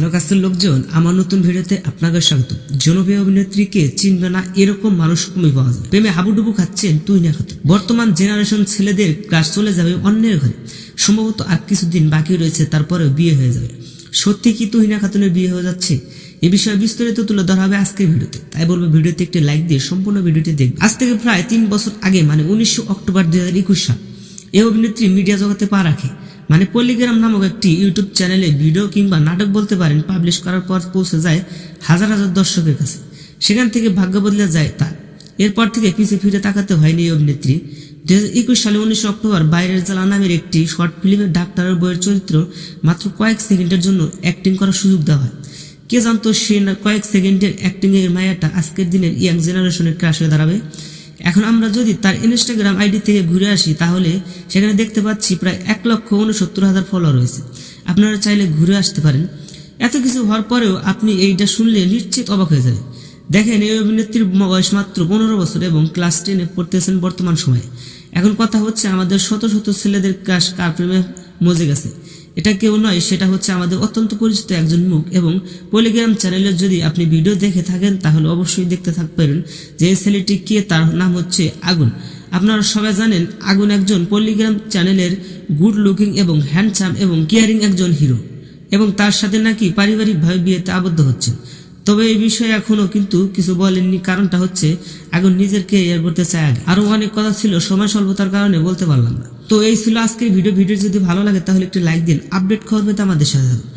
Hello কাছের লোকজন, আমার নতুন ভিডিওতে আপনাদের স্বাগত। জনপ্রিয় অভিনেত্রীকে চিনবে না এরকম মানুষ কমই পাওয়া যায়। প্রেমে হাবুডুবু খাচ্ছেন তুই না খাতুন। বর্তমান জেনারেশন ছেলেদের ক্লাস চলে যাবে অন্যের ঘরে। সম্ভবত আর কিছুদিন বাকি রয়েছে তারপরে বিয়ে হয়ে যাবে। সত্যি কি তুহিনা খাতুনের বিয়ে হয়ে যাচ্ছে? এ বিষয়ে বিস্তারিত তুলে ধরা হবে আজকের ভিডিওতে। তাই বলব, ভিডিওতে একটি লাইক দিয়ে সম্পূর্ণ ভিডিওটি দেখবে আজ থেকে প্রায় তিন বছর আগে মানে উনিশশো অক্টোবর দুই হাজার একুশ সাল এই অভিনেত্রী মিডিয়া জগতে পা রাখে। মানে পল্লিগ্রাম নামক একটি ইউটিউব চ্যানেলে ভিডিও কিংবা নাটক বলতে পারেন পাবলিশ করার পর পৌঁছে যায় হাজার হাজার দর্শকের কাছে। সেখান থেকে ভাগ্য বদলে যায় তার। এরপর থেকে পিছে ফিরে তাকাতে হয়নি এই অভিনেত্রী। দু হাজার একুশ সালে উনিশে অক্টোবর বাইরের জ্বালা নামের একটি শর্ট ফিল্মের ডাক্তারের বইয়ের চরিত্র মাত্র কয়েক সেকেন্ডের জন্য অ্যাক্টিং করার সুযোগ দেওয়া হয়। কে জানতো সে কয়েক সেকেন্ডের অ্যাক্টিংয়ের মায়াটা আজকের দিনের ইয়াং জেনারেশনের ক্রাশ হয়ে দাঁড়াবে? এখন আমরা যদি তার ইনস্টাগ্রাম আইডি থেকে ঘুরে আসি, তাহলে সেখানে দেখতে পাচ্ছি প্রায় এক লক্ষ উনসত্তর হাজার ফলোয়ার রয়েছে। আপনারা চাইলে ঘুরে আসতে পারেন। এত কিছু হওয়ার পরেও আপনি এইটা শুনলে নিশ্চিত অবাক হয়ে যাবে দেখেন, এই অভিনেত্রীর বয়স মাত্র পনেরো বছর এবং ক্লাস টেনে পড়তেছেন বর্তমান সময়ে। এখন কথা হচ্ছে আমাদের শত শত ছেলেদের ক্রাশ কার প্রেমে মজে গেছে। এটা কেউ নয়, সেটা হচ্ছে আমাদের অত্যন্ত পরিচিত একজন মুখ এবং পলিগ্রাম চ্যানেলের যদি আপনি ভিডিও দেখে থাকেন, তাহলে অবশ্যই দেখতে থাকবেন যে ছেলেটি কে, তার নাম হচ্ছে আগুন। আপনারা সবাই জানেন, আগুন একজন পলিগ্রাম চ্যানেলের গুড লুকিং এবং হ্যান্ডসাম এবং কেয়ারিং একজন হিরো এবং তার সাথে নাকি পারিবারিকভাবে বিয়েতে আবদ্ধ হচ্ছে তবে এই বিষয়ে এখনও কিন্তু কিছু বলেননি, কারণটা হচ্ছে আগুন নিজের কেরিয়ার করতে চায় আগে। আরও অনেক কথা ছিল, সময় স্বল্পতার কারণে বলতে পারলাম না। তো এই ছিল আজকের ভিডিও। ভিডিও যদি ভালো লাগে তাহলে একটি লাইক দিন। আপডেট খবর পেতে আমাদের সাথে থাকুন।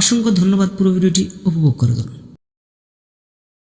অসংখ্য ধন্যবাদ। পুরো ভিডিওটি উপভোগ করে দিন